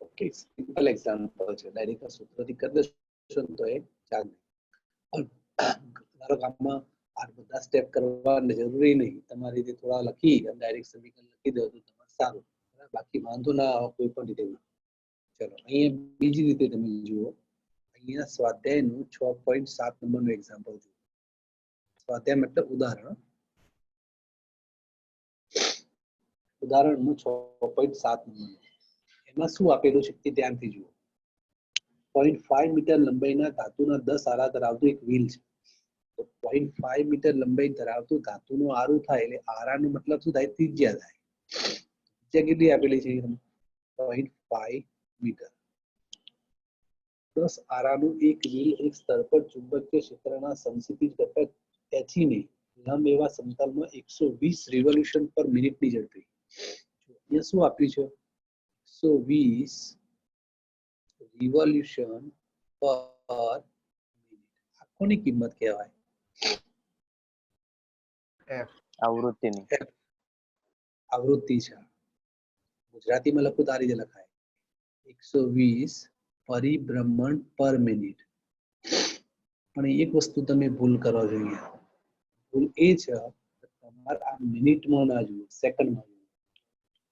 Okay simple example છે. Direct સૂત્રથી કરી દેશો તો એ ચાલે. તમારા કે આ બધા સ્ટેપ કરવા જરૂરી નહીં. તમારી રીતે થોડા લખી અને ડાયરેક્ટ સમીકરણ લખી દો તો તમારે સારું. બાકી વાંધો ના આવે કોઈ પણ રીતે ચલો, અહીંયા બીજી રીતે તમે જુઓ. અહીંયા સ્વાધ્યાયનું છ પોઈન્ટ સાત નંબરનું એક્ઝામ્પલ જુઓ. સ્વાધ્યાય મતલબ ઉદાહરણ. ઉદાહરણનું છ પોઈન્ટ સાત એમાં શું આપેલું છે તે ધ્યાનથી જુઓ. પોઈન્ટ ફાઈવ મીટર લંબાઈના ધાતુના દસ આરા ધરાવતું એક વ્હીલ છે. તો પોઈન્ટ ફાઈવ મીટર લંબાઈ ધરાવતું ધાતુનું આરું થાય એટલે આરાનો મતલબ શું થાય? ત્રિજ્યા થાય. ત્રિજ્યા કેટલી આપેલી છે? પોઈન્ટ ફાઈવ મીટર દસ આરાનું એક વ્હીલ એક સ્તર પર ચુંબકીય ક્ષેત્રના સમસ્થિતિ ઘટક ખેંચીને લંબ એવા સમતલમાં એકસો વીસ રિવોલ્યુશન પર મિનિટની ઝડપે. અહીંયા શું આપ્યું છે? સો વીસ રિવોલ્યુશન પર મિનિટ આ કિંમત કહેવાય. આવૃત્તિની. આવૃત્તિ છે. ગુજરાતીમાં લખું તારી રીતે લખાય. એકસો વીસ પરિભ્રમણ પર મિનિટ પણ એક વસ્તુ તમે ભૂલ કરો જોઈએ ભૂલ એ છે તમારે આ મિનિટમાં ના જુઓ સેકન્ડમાં જુઓ.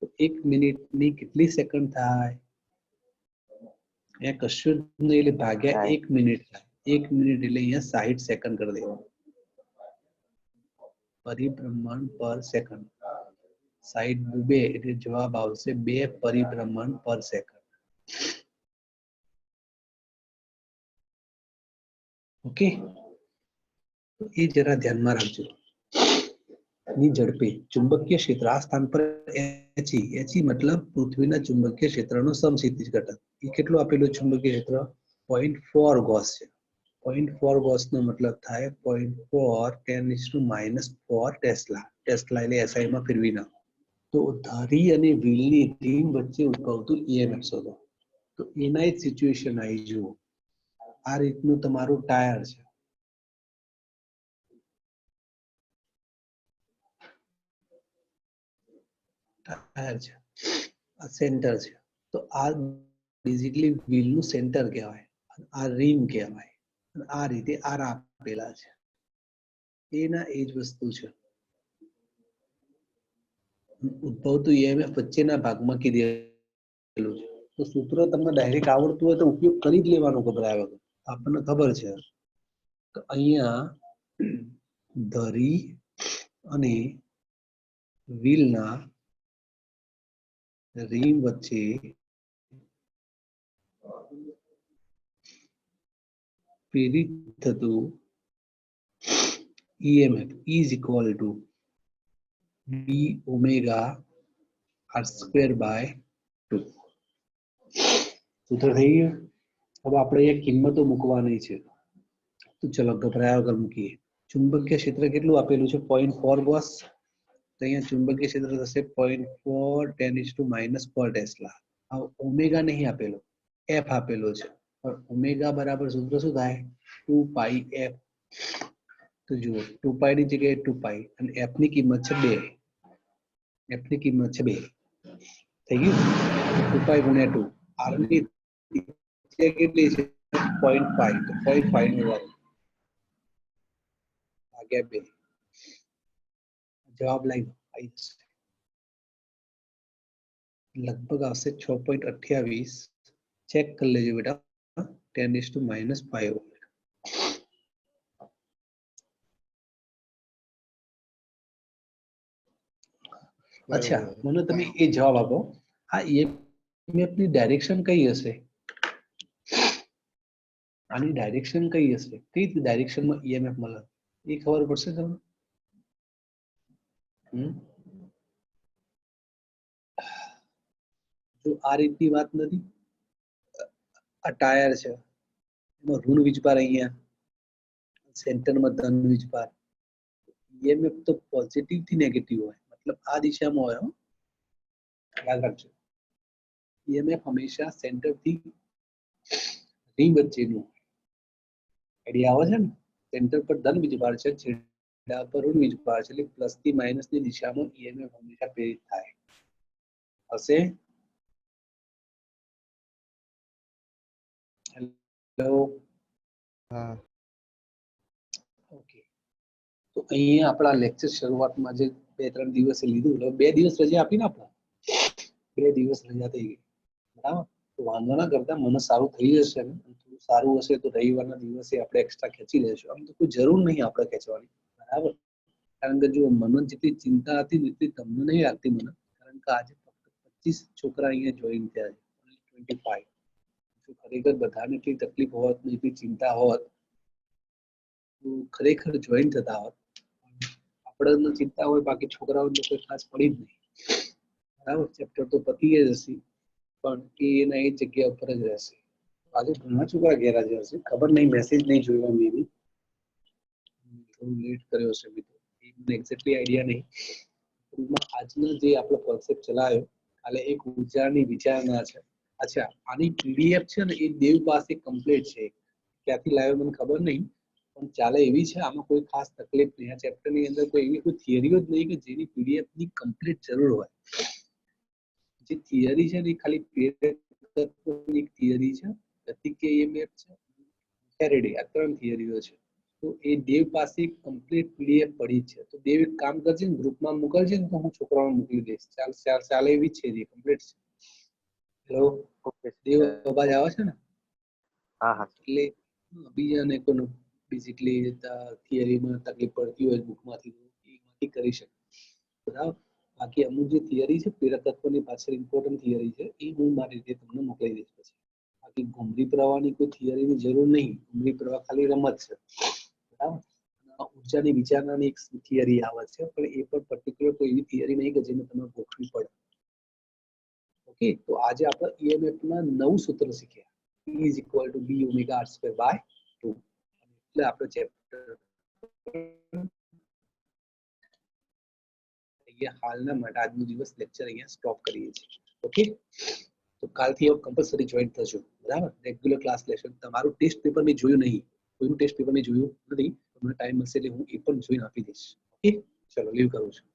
તો એક મિનિટની કેટલી સેકન્ડ થાય અહીંયા કશું જ નહીં એટલે ભાગ્યા સાઠ. એક મિનિટ થાય એક મિનિટ એટલે અહીંયા સાહીઠ સેકન્ડ કરી દેવાનું પરિભ્રમણ પર સેકન્ડ સાઈડ બે એટલે જવાબ આવશે બે પરિભ્રમણ પર સેકન્ડ ઓકે તો એ જરા ધ્યાનમાં રાખજો ની ઝડપે ચુંબકીય ક્ષેત્ર આ સ્થાન પર એચી એચી મતલબ પૃથ્વીના ચુંબકીય ક્ષેત્રનો સમક્ષિતિજ ઘટક. એ કેટલું આપેલું ચુંબકીય ક્ષેત્ર? પોઈન્ટ ફોર ગોસ છે. પોઈન્ટ ફોર ગોસ નો મતલબ થાય point four ten is to minus four tesla tesla એટલે એસઆઈ માં ફેરવી નાખો. તો ધરી અને વ્હીલની રીમ વચ્ચે ઉદ્ભવતું ઈએમએફ શોધો. તો એના જ સિચ્યુએશન આવી જુઓ. આ રીતનું તમારું ટાયર છે. ટાયર છે, આ સેન્ટર છે. તો આ બેઝિકલી વ્હીલનું સેન્ટર કહેવાય આ રીમ કહેવાય. આ રીતે આર આપેલા છે. એના એ જ વસ્તુ છે. ઉદ્ભવતું ઈએમએફ વચ્ચેના ભાગમાં કીધેલું છે. તો સૂત્ર તમને ડાયરેક્ટ આવડતું હોય તો ઉપયોગ કરી જ લેવાનો ગભરાયા આપણને ખબર છે અહીંયા ધરી અને વ્હીલના રીમ વચ્ચે પ્રેરિત થતું EMF is equal to d omega r square by 2 સૂત્ર થઈ ગયું? હવે આપણે અહીંયા કિંમતો મૂકવાની છે. તો ચલો ગભરાયા વગર મૂકીએ ચુંબકીય ક્ષેત્ર કેટલું આપેલું છે? પોઈન્ટ ફોર બોસ તો અહીંયા ચુંબકીય ક્ષેત્ર થશે point four ten is to minus four tesla આ ઓમેગા નહીં આપેલો એફ આપેલો છે. પણ ઓમેગા બરાબર સૂત્ર શું થાય? ટુ પાઈ એફ તો જુઓ ટુ પાઈ ની જગ્યાએ ટુ પાઈ અને એફની કિંમત છે બે. એફની કિંમત છે બે. થઈ ગયું? ટુ પાઈ ગુણ્યા ટુ આરની કેટલી છે? પોઈન્ટ ફાઈવ તો પોઈન્ટ ફાઈવની વાત ભાગ્યા બે. જવાબ લાવી આવી જશે. લગભગ આવશે છ પોઈન્ટ અઠ્યાવીસ. ચેક કરી લેજો બેટા. Ten is to minus five અચ્છા, મને તમે એ જવાબ આપો. આ ઈએમએફની ડાયરેક્શન કઈ હશે? આની ડાયરેક્શન કઈ હશે? કઈ ડાયરેક્શનમાં ઈએમએફ મળે? એ ખબર પડશે તમને? જો આ રીતની વાત નથી આ ટાયર છે એમાં ઋણ વીજભાર અહીંયા સેન્ટરમાં ધન વીજભાર ઈએમએફ તો પોઝિટિવથી નેગેટિવ હોય મતલબ આ દિશામાં હોય હો. યાદ રાખજો ઈએમએફ હંમેશા સેન્ટરથી રિંગ વચ્ચેનું આઈડિયા આવે છે ને સેન્ટર પર ધન વીજભાર છે ડાપરુડ વીજભાર છે એટલે પ્લસથી માઇનસની દિશામાં ઈએમએફ હંમેશા પ્રેરિત થાય. હશે? હેલો ઓકે તો અહીંયા આપણા લેક્ચર શરૂઆતમાં જે બે ત્રણ દિવસે લીધું એટલે બે દિવસ રજા આપીને આપણા? બે દિવસ રજા થઈ ગઈ. બરાબર? તો વાંધો ના કરતા મને સારું થઈ જશે ને. થોડું સારું હશે તો રવિવારના દિવસે આપણે એક્સ્ટ્રા ખેંચી લેશું. આમ તો કોઈ જરૂર નહીં આપણે ખેંચવાની. બરાબર? કારણ કે જો મને જેટલી ચિંતા હતી ને એટલી તમને નહીં લાગતી મને. કારણ કે આજે ફક્ત પચીસ છોકરા અહીંયા જોઈન થયા છે. ખરેખર બધાને એટલી તકલીફ હોત ને એટલી ચિંતા હોત, તો ખરેખર જોઈન થતા હોત. આપણને ચિંતા હોય, બાકી છોકરાઓને કોઈ ખાસ પડી જ નહીં. બરાબર? ચેપ્ટર તો પતી જ હશે. પણ એ એના એ જગ્યા ઉપર જ રહેશે. આજે ઘણા છોકરા ગેરહાજર હશે. ખબર નહીં મેસેજ નહીં જોયો મે થોડું લેટ કર્યો છે મિત્રો. એ મને એક્ઝેક્ટલી આઈડિયા નહીં. ટૂંકમાં આજનો જે આપણો કોન્સેપ્ટ ચલાવ્યો કાલે એક ઉર્જાની વિચારણા છે. અચ્છા, આની પીડીએફ છે ને, એ દેવ પાસે કમ્પ્લીટ છે. ક્યાંથી લાવ્યો મને ખબર નહીં, પણ ચાલે એવી છે. આમાં કોઈ ખાસ તકલીફ નહીં. આ ચેપ્ટરની અંદર કોઈ એવી કોઈ થિયરીઓ જ નહીં કે જેની પીડીએફની કમ્પ્લીટ જરૂર હોય. જે થિયરી છે ને, એ ખાલી પીડીએફ થિયરી છે. પ્રતિક્રિયા છે. આ ત્રણ થિયરીઓ છે. તો એ દેવ પાસે કમ્પ્લીટ પીડીએફ પડી છે. તો દેવ એક કામ કરજે ને ગ્રુપમાં મોકલજે ને તો હું છોકરાઓને મોકલી દઈશ. ચાલ ચાલ ચાલે એવી છે જે કમ્પ્લીટ છે. હેલો ઓકે દેવ અવાજ આવે છે ને? હા હા. એટલે બીજાને કોનો બેઝિકલી થિયરીમાં તકલીફ પડતી હોય બુકમાંથી એમાંથી કરી શકે. બરાબર? બાકી અમુક જે થિયરી છે પ્રેરકત્વની પાછળ ઇમ્પોર્ટન્ટ થિયરી છે એ હું મારી રીતે તમને મોકલી દઈશ પછી. બાકી ઘુમરી પ્રવાહની કોઈ થિયરીની જરૂર નહીં. ઘુમરી પ્રવાહ ખાલી રમત છે. અને ઉર્જાની વિચારણાની એક થિયરી આવે છે, પણ એ પણ પર્ટિક્યુલર કોઈ એવી થિયરી નહીં કે જેને તમે ગોખવી પડે. ઓકે તો આજે આપણે EMF ના નવું સૂત્ર શીખ્યા. E is equal to B omega R square by 2 એટલે આપણે ચેપ્ટર અહીંયા હાલના માટે આજનો દિવસ લેક્ચર અહીંયા સ્ટોપ કરીએ છીએ. ઓકે તો કાલથી હવે કમ્પલસરી જોઈન થજો. બરાબર? રેગ્યુલર ક્લાસ લેશન તમારું ટેસ્ટ પેપર મેં જોયું નહીં. કોઈનું ટેસ્ટ પેપર મેં જોયું નથી તમને ટાઈમ મળશે એટલે હું એ પણ જોઈને આપી દઈશ. ઓકે ચલો લીવ કરું છું.